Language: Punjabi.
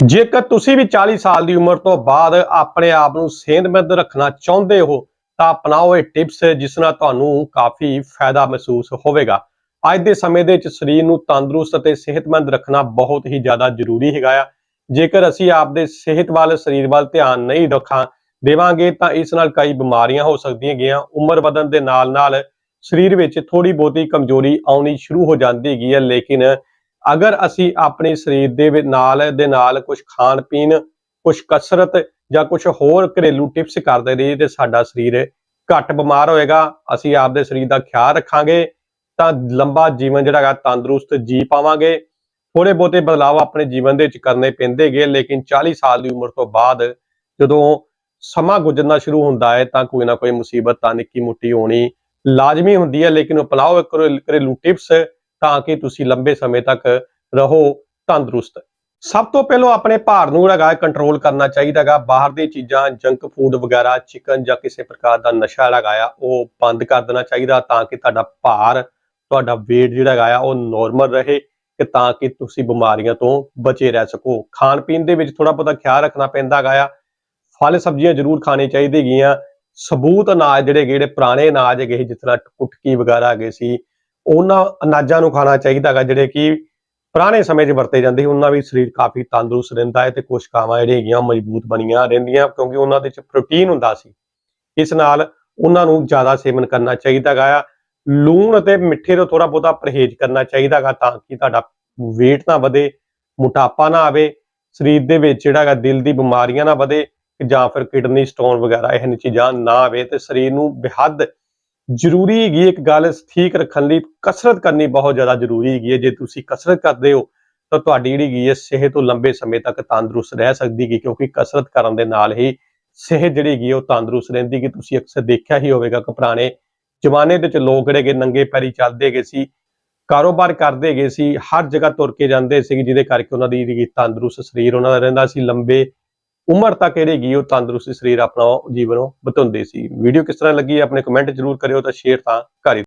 ਜੇਕਰ ਤੁਸੀਂ ਵੀ 40 ਸਾਲ ਦੀ ਉਮਰ ਤੋਂ ਬਾਅਦ ਆਪਣੇ ਆਪ ਨੂੰ ਸਿਹਤਮੰਦ ਰੱਖਣਾ ਚਾਹੁੰਦੇ ਹੋ, ਤਾਂ ਅਪਣਾਓ ਇਹ ਟਿਪਸ ਜਿਸ ਨਾਲ ਤੁਹਾਨੂੰ ਕਾਫੀ ਫਾਇਦਾ ਮਹਿਸੂਸ ਹੋਵੇਗਾ। ਅੱਜ ਦੇ ਸਮੇਂ ਦੇ ਵਿੱਚ ਸਰੀਰ ਨੂੰ ਤੰਦਰੁਸਤ ਅਤੇ ਸਿਹਤਮੰਦ ਰੱਖਣਾ ਬਹੁਤ ਹੀ ਜ਼ਿਆਦਾ ਜ਼ਰੂਰੀ ਹੈਗਾ ਆ। ਜੇਕਰ ਅਸੀਂ ਆਪਦੇ ਸਿਹਤ ਵੱਲ, ਸਰੀਰ ਵੱਲ ਧਿਆਨ ਨਹੀਂ ਰੱਖਾਂ ਦੇਵਾਂਗੇ, ਤਾਂ ਇਸ ਨਾਲ ਕਈ ਬਿਮਾਰੀਆਂ ਹੋ ਸਕਦੀਆਂ ਗਿਆ ਉਮਰ ਵਧਣ ਦੇ ਨਾਲ ਨਾਲ ਸਰੀਰ ਵਿੱਚ ਥੋੜੀ ਬਹੁਤੀ ਕਮਜ਼ੋਰੀ ਆਉਣੀ ਸ਼ੁਰੂ ਹੋ ਜਾਂਦੀ ਹੈਗੀ ਹੈ ਲੇਕਿਨ ਅਗਰ ਅਸੀਂ ਆਪਣੇ ਸਰੀਰ ਦੇ ਨਾਲ ਦੇ ਨਾਲ ਕੁਝ ਖਾਣ ਪੀਣ ਕੁਝ ਕਸਰਤ ਜਾਂ ਕੁਝ ਹੋਰ ਘਰੇਲੂ ਟਿਪਸ ਕਰਦੇ ਰਹੀਏ ਤੇ ਸਾਡਾ ਸਰੀਰ ਘੱਟ ਬਿਮਾਰ ਹੋਏਗਾ, ਅਸੀਂ ਆਪਦੇ ਸਰੀਰ ਦਾ ਖਿਆਲ ਰੱਖਾਂਗੇ, ਤਾਂ ਲੰਬਾ ਜੀਵਨ ਜਿਹੜਾ ਹੈਗਾ ਤੰਦਰੁਸਤ ਜੀ ਪਾਵਾਂਗੇ। ਥੋੜੇ ਬਹੁਤੇ ਬਦਲਾਅ ਆਪਣੇ ਜੀਵਨ ਦੇ ਵਿੱਚ ਕਰਨੇ ਪੈਂਦੇ ਗਏ, ਲੇਕਿਨ 40 ਸਾਲ ਦੀ ਉਮਰ ਤੋਂ ਬਾਅਦ ਜਦੋਂ ਸਮਾਂ ਗੁਜ਼ਰਨਾ ਸ਼ੁਰੂ ਹੁੰਦਾ ਹੈ, ਤਾਂ ਕੋਈ ਨਾ ਕੋਈ ਮੁਸੀਬਤ ਤਾਂ ਨਿੱਕੀ ਮੁੱਟੀ ਹੋਣੀ ਲਾਜ਼ਮੀ ਹੁੰਦੀ ਹੈ। ਲੇਕਿਨ ਅਪਣਾਓ ਇੱਕ ਘਰੇ- ਘਰੇਲੂ ਟਿਪਸ ਤਾਂ ਕਿ ਤੁਸੀਂ ਲੰਬੇ ਸਮੇਂ ਤੱਕ ਰਹੋ ਤੰਦਰੁਸਤ। ਸਭ ਤੋਂ ਪਹਿਲਾਂ ਆਪਣੇ ਭਾਰ ਨੂੰ ਜਿਹੜਾ ਹੈਗਾ ਕੰਟਰੋਲ ਕਰਨਾ ਚਾਹੀਦਾ ਹੈਗਾ। ਬਾਹਰ ਦੀਆਂ ਚੀਜ਼ਾਂ ਜੰਕ ਫੂਡ ਵਗੈਰਾ ਚਿਕਨ ਜਾਂ ਕਿਸੇ ਪ੍ਰਕਾਰ ਦਾ ਨਸ਼ਾ ਜਿਹੜਾ ਹੈਗਾ ਆ ਉਹ ਬੰਦ ਕਰ ਦੇਣਾ ਚਾਹੀਦਾ ਤਾਂ ਕਿ ਤੁਹਾਡਾ ਭਾਰ ਤੁਹਾਡਾ weight ਜਿਹੜਾ ਹੈਗਾ ਆ ਉਹ ਨਾਰਮਲ ਰਹੇ ਕਿ ਤਾਂ ਕਿ ਤੁਸੀਂ ਬਿਮਾਰੀਆਂ ਤੋਂ ਬਚੇ ਰਹਿ ਸਕੋ। ਖਾਣ ਪੀਣ ਦੇ ਵਿੱਚ ਥੋੜਾ ਬਹੁਤਾ ਖਿਆਲ ਰੱਖਣਾ ਪੈਂਦਾ ਹੈਗਾ ਆ। ਫਲ ਸਬਜ਼ੀਆਂ ਜ਼ਰੂਰ ਖਾਣੇ ਚਾਹੀਦੀ ਗੀਆਂ ਸਬੂਤ ਅਨਾਜ ਜਿਹੜੇ ਜਿਹੜੇ ਪੁਰਾਣੇ ਅਨਾਜ ਹੈਗੇ ਸੀ, ਜਿਸ ਤਰ੍ਹਾਂ ਕੁਟਕੀ ਵਗੈਰਾ ਹੈਗੇ ਸੀ ਉਹਨਾਂ ਅਨਾਜਾਂ ਨੂੰ ਖਾਣਾ ਚਾਹੀਦਾ ਹੈਗਾ, ਜਿਹੜੇ ਕਿ ਪੁਰਾਣੇ ਸਮੇਂ 'ਚ ਵਰਤੇ ਜਾਂਦੇ ਸੀ, ਉਹਨਾਂ ਵੀ ਸਰੀਰ ਕਾਫੀ ਤੰਦਰੁਸਤ ਰਹਿੰਦਾ ਹੈ ਤੇ ਕੋਸ਼ਿਕਾਵਾਂ ਜਿਹੜੀਆਂ ਹੈਗੀਆਂ ਮਜ਼ਬੂਤ ਬਣੀਆਂ ਰਹਿੰਦੀਆਂ, ਕਿਉਂਕਿ ਉਹਨਾਂ ਦੇ ਵਿੱਚ ਪ੍ਰੋਟੀਨ ਹੁੰਦਾ ਸੀ। ਇਸ ਨਾਲ ਉਹਨਾਂ ਨੂੰ ਜ਼ਿਆਦਾ ਸੇਵਨ ਕਰਨਾ ਚਾਹੀਦਾ ਹੈਗਾ ਆ, ਲੂਣ ਅਤੇ ਮਿੱਠੇ ਤੋਂ ਥੋੜਾ ਬਹੁਤਾ ਪਰਹੇਜ਼ ਕਰਨਾ ਚਾਹੀਦਾ ਹੈਗਾ ਤਾਂ ਕਿ ਤੁਹਾਡਾ weight ਨਾ ਵਧੇ, ਮੋਟਾਪਾ ਨਾ ਆਵੇ, ਸਰੀਰ ਦੇ ਵਿੱਚ ਜਿਹੜਾ ਹੈਗਾ ਦਿਲ ਦੀ ਬਿਮਾਰੀਆਂ ਨਾ ਵਧੇ ਜਾਂ ਫਿਰ ਕਿਡਨੀ ਸਟੋਨ ਵਗੈਰਾ ਇਹ ਚੀਜ਼ਾਂ ਨਾ ਆਵੇ ਤੇ ਸਰੀਰ ਨੂੰ ਬੇਹੱਦ ਜ਼ਰੂਰੀ ਹੈਗੀ ਇੱਕ ਗੱਲ ਠੀਕ ਰੱਖਣ ਲਈ, ਕਸਰਤ ਕਰਨੀ ਬਹੁਤ ਜ਼ਿਆਦਾ ਜ਼ਰੂਰੀ ਹੈਗੀ ਹੈ। ਜੇ ਤੁਸੀਂ ਕਸਰਤ ਕਰਦੇ ਹੋ, ਤਾਂ ਤੁਹਾਡੀ ਜਿਹੜੀ ਹੈਗੀ ਹੈ ਸਿਹਤ ਉਹ ਲੰਬੇ ਸਮੇਂ ਤੱਕ ਤੰਦਰੁਸਤ ਰਹਿ ਸਕਦੀ ਹੈ ਕਿਉਂਕਿ ਕਸਰਤ ਕਰਨ ਦੇ ਨਾਲ ਹੀ ਸਿਹਤ ਜਿਹੜੀ ਹੈਗੀ ਉਹ ਤੰਦਰੁਸਤ ਰਹਿੰਦੀ ਕਿ ਤੁਸੀਂ ਅਕਸਰ ਦੇਖਿਆ ਹੀ ਹੋਵੇਗਾ ਕਿ ਪੁਰਾਣੇ ਜ਼ਮਾਨੇ ਦੇ ਵਿੱਚ ਲੋਕ ਜਿਹੜੇ ਹੈਗੇ ਨੰਗੇ ਪੈਰੀ ਚੱਲਦੇ ਗਏ ਸੀ, ਕਾਰੋਬਾਰ ਕਰਦੇ ਗਏ ਸੀ, ਹਰ ਜਗ੍ਹਾ ਤੁਰ ਕੇ ਜਾਂਦੇ ਸੀ ਜਿਹਦੇ ਕਰਕੇ ਉਹਨਾਂ ਦੀ ਜਿਹੜੀ ਤੰਦਰੁਸਤ ਸਰੀਰ ਉਹਨਾਂ ਦਾ ਰਹਿੰਦਾ ਸੀ। ਲੰਬੇ ਉਮਰ ਤੱਕ ਜਿਹੜੀ ਹੈਗੀ, ਉਹ ਤੰਦਰੁਸਤ ਸਰੀਰ ਆਪਣਾ ਜੀਵਨ ਉਹ ਸੀ। ਵੀਡੀਓ ਕਿਸ ਤਰ੍ਹਾਂ ਲੱਗੀ ਆਪਣੇ ਕਮੈਂਟ ਜ਼ਰੂਰ ਕਰਿਓ ਤਾਂ ਸ਼ੇਅਰ ਤਾਂ ਕਰ ਹੀ